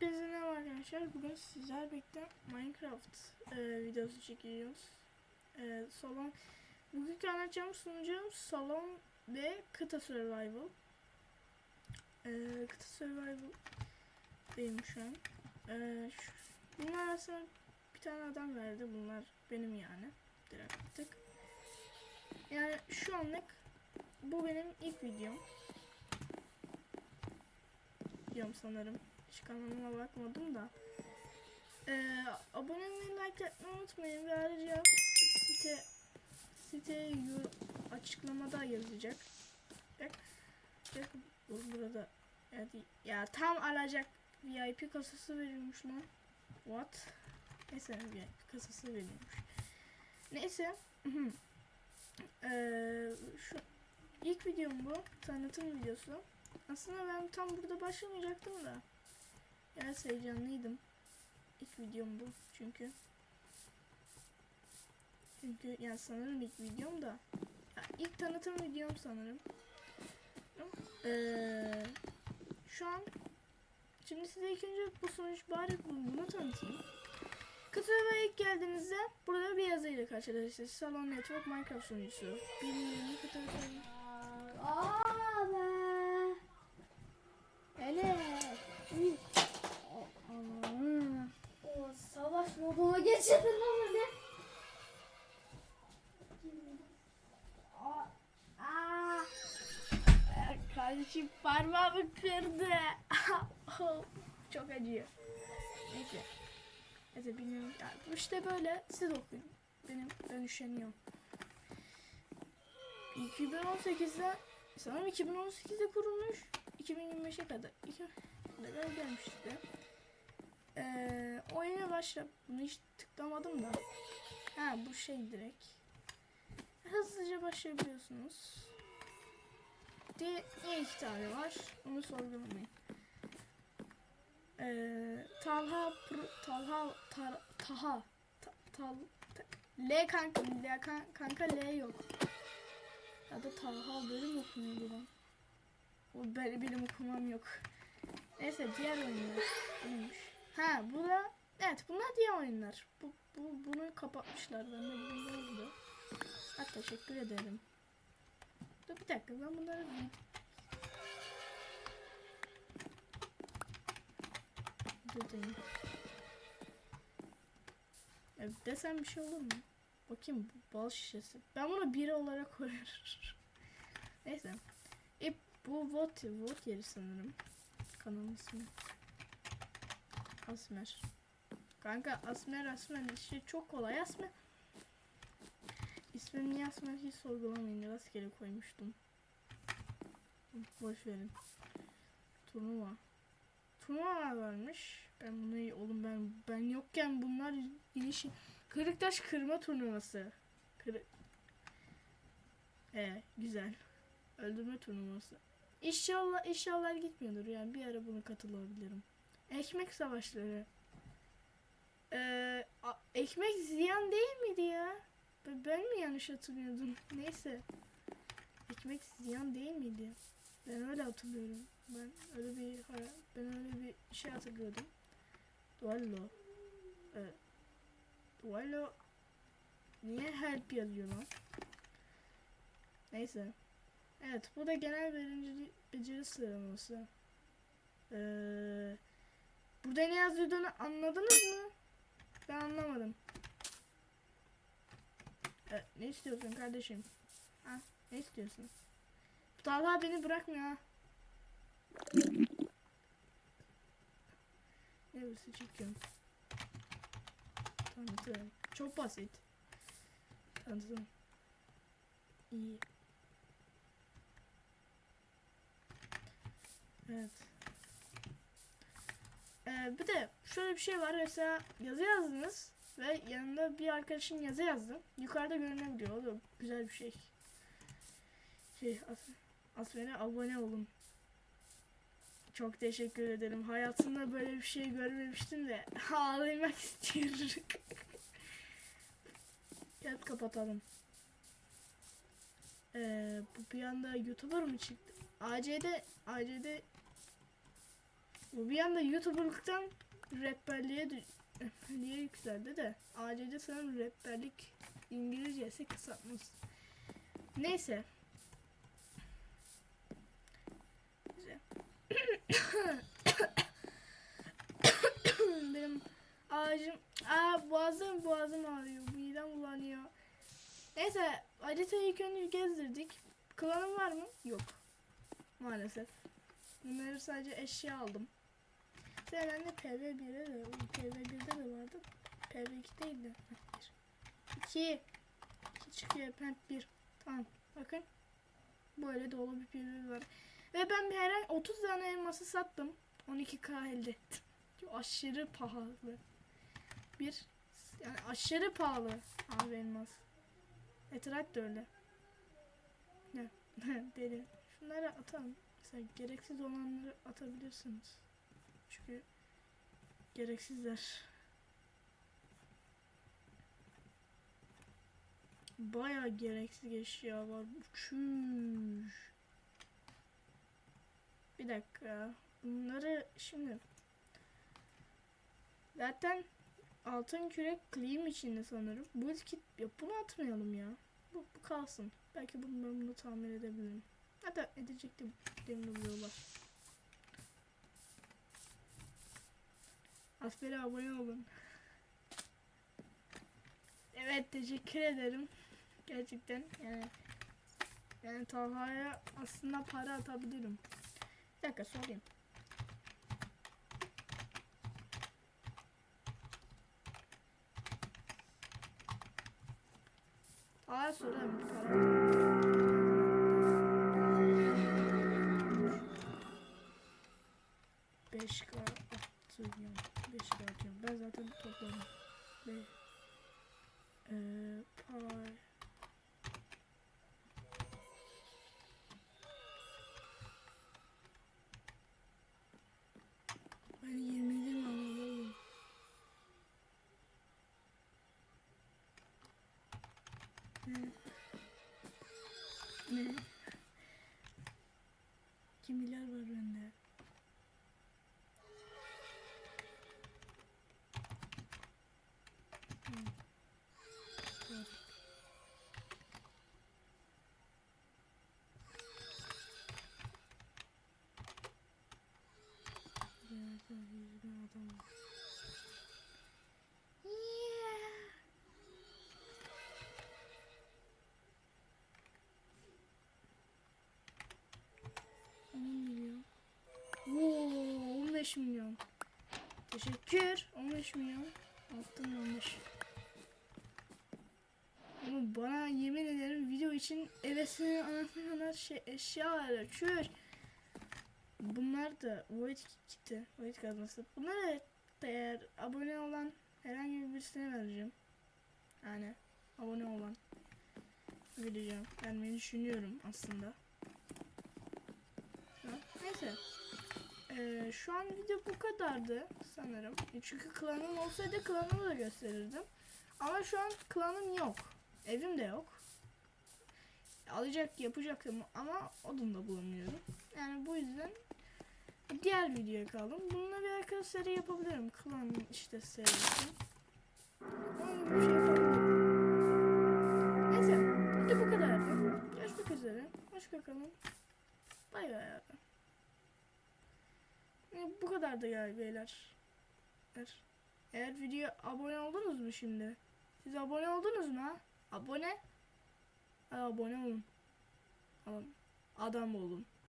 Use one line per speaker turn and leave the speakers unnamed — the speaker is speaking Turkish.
Hepinize merhaba arkadaşlar. Bugün sizler birlikte Minecraft e, videosu çekiyoruz. E, salon bugünkü anlatacağım sunucu salon ve kıta survival. E, kıta survival benim şu an. E, şu, bunlar aslında bir tane adam verdi. Bunlar benim yani. Direkt tık. Yani şu anlık bu benim ilk videom. Diyorum sanırım. Hiç kanalıma bakmadım da. Ee, abone olmayı, like etmeyi unutmayın ve ayrıca site site açıklamada yazacak. Bak, bak bu- burada yani, ya tam alacak VIP kasası veriyormuş lan. What? Neyse VIP kasası veriyormuş. Neyse. Ee, şu ilk videom bu. Tanıtım videosu. Aslında ben tam burada başlamayacaktım da. Biraz heyecanlıydım. İlk videom bu çünkü. Çünkü yani sanırım ilk videom da. Ya ilk tanıtım videom sanırım. Ee, şu an şimdi size ilk önce bu sonuç bari bu- bunu tanıtayım. Kıtaya ilk geldiğinizde burada bir yazıyla karşılaşırsınız. Salon Network Minecraft sunucusu. Kıtaya
Aa be. Hele. Uy.
Aman.
O savaş moduna geçirdin lan beni. Aa. Aa.
Kardeşim parmağımı kırdı. Çok acıyor. Neyse. Neyse bilmiyorum. Ya, bu işte böyle siz okuyun. Benim ben üşeniyorum. 2018'de sanırım 2018'de kurulmuş. 2025'e kadar. 2 kadar gelmiş işte. Ee, oyuna başla. Bunu hiç tıklamadım da. Ha bu şey direkt. Hızlıca başlayabiliyorsunuz diye niye iki tane var? Onu sorgulamayın. Ee, Talha Pro- Talha Tar, Taha Ta- Tal Ta- L kanka L kan- kanka L yok. Ya da Talha böyle mi okunuyordu lan? O böyle benim okumam yok. Neyse diğer oyunlar neymiş? Ha bu da evet bunlar diğer oyunlar. Bu, bu bunu kapatmışlar. Ben de bunu oldu. Ha, teşekkür ederim. Dur bir dakika ben bunları Durdurayım. Ya desem bir şey olur mu? Bakayım bal şişesi. Ben bunu biri olarak koyarım. Neyse. E bu vot vot yeri sanırım. Kanalın ismi. Asmer. Kanka Asmer Asmer işte çok kolay Asmer. Niye Asmer hiç sorgulamayın. Rastgele koymuştum. Boş verin. Turnuva. Turnuva varmış. Ben bunu oğlum ben ben yokken bunlar giriş Kırıktaş kırma turnuvası. Kırık. Ee, güzel. Öldürme turnuvası. İnşallah inşallah gitmiyordur yani bir ara bunu katılabilirim. Ekmek savaşları. Ee, ekmek ziyan değil miydi ya? Ben, mi yanlış hatırlıyordum? Neyse. Ekmek ziyan değil miydi? Ben öyle hatırlıyorum. Ben öyle bir ben öyle bir şey hatırlıyordum. Duello. Evet. Duello niye help yazıyor lan? Neyse. Evet bu da genel birinci beceri sıralaması. Ee, burada ne yazdığını anladınız mı? Ben anlamadım. Evet, ne istiyorsun kardeşim? Ha, ne istiyorsun? Talha beni bırakmıyor ha. Ne hırsı çekiyorum. Tanıtım. Çok basit. Tanıtım. İyi. Evet. Ee, bir de şöyle bir şey var. Mesela yazı yazdınız ve yanında bir arkadaşın yazı yazdı. Yukarıda görünebiliyor. O da güzel bir şey. Şey, as Asmer'e abone olun. Çok teşekkür ederim. Hayatımda böyle bir şey görmemiştim de ağlamak istiyorum. Gel kapatalım. Ee, bu bir anda YouTuber mı çıktı? AC'de AC'de Bu bir anda YouTuber'lıktan rehberliğe, rehberliğe yükseldi de ACC sanırım rehberlik İngilizcesi kısaltması. Neyse. Benim ağacım, aa boğazım boğazım ağrıyor, midem bulanıyor. Neyse haritayı ilk önce gezdirdik. Klanım var mı? Yok. Maalesef. Bunları sadece eşya aldım. Sen de PV1'e de, PV1'de de vardı. PV2 değil de. 2. 2 çıkıyor. Ben 1. Tamam. Bakın. Böyle dolu bir PV var. Ve ben herhangi 30 tane elması sattım. 12k elde ettim. Aşırı pahalı. Bir yani aşırı pahalı abi elmas. Etrat da öyle. Ne? Deli. Şunları atalım. Mesela gereksiz olanları atabilirsiniz. Çünkü gereksizler. Baya gereksiz eşya var. Çüş. Bir dakika. Bunları şimdi zaten altın kürek claim içinde sanırım. Bu kit ya bunu atmayalım ya. Bu, bu kalsın. Belki bunu ben bunu tamir edebilirim. Hatta edecektim demir buluyorlar. Asfer'e abone olun. Evet teşekkür ederim. Gerçekten yani yani Talha'ya aslında para atabilirim. Bir dakika sorayım. Talha'ya sorayım. Para Beş k atıyorum. Beş k atıyorum. Ben zaten topladım. Ve eee pay Ben 20'de mi alalım? Ne? Ne? 2 milyar var bende. Hı. Var. Nerede var. Yeah. On milyon. Oo, 15 milyon. Teşekkür. 15 milyon. Altın 15. Ama bana yemin ederim video için evesini anasını kadar şey eşya var. Çür. Bunlar da Void kiti. Void kazması. Bunları da eğer abone olan herhangi birisine vereceğim. Yani abone olan vereceğim. Vermeyi düşünüyorum aslında. Neyse. Ee, şu an video bu kadardı sanırım. Çünkü klanım olsaydı klanımı da gösterirdim. Ama şu an klanım yok. Evim de yok. Alacak yapacaktım ama odun da bulamıyorum. Yani bu yüzden diğer videoya kaldım. Bununla bir arkadaş seri yapabilirim. Klan işte serisi. Bir şey. Neyse. Video bu kadardı. Görüşmek üzere. Hoşça kalın. Bay bay abi. Yani bu kadar da yani beyler. Eğer, eğer videoya abone oldunuz mu şimdi? Siz abone oldunuz mu? Abone? Abone olun. Adam olun.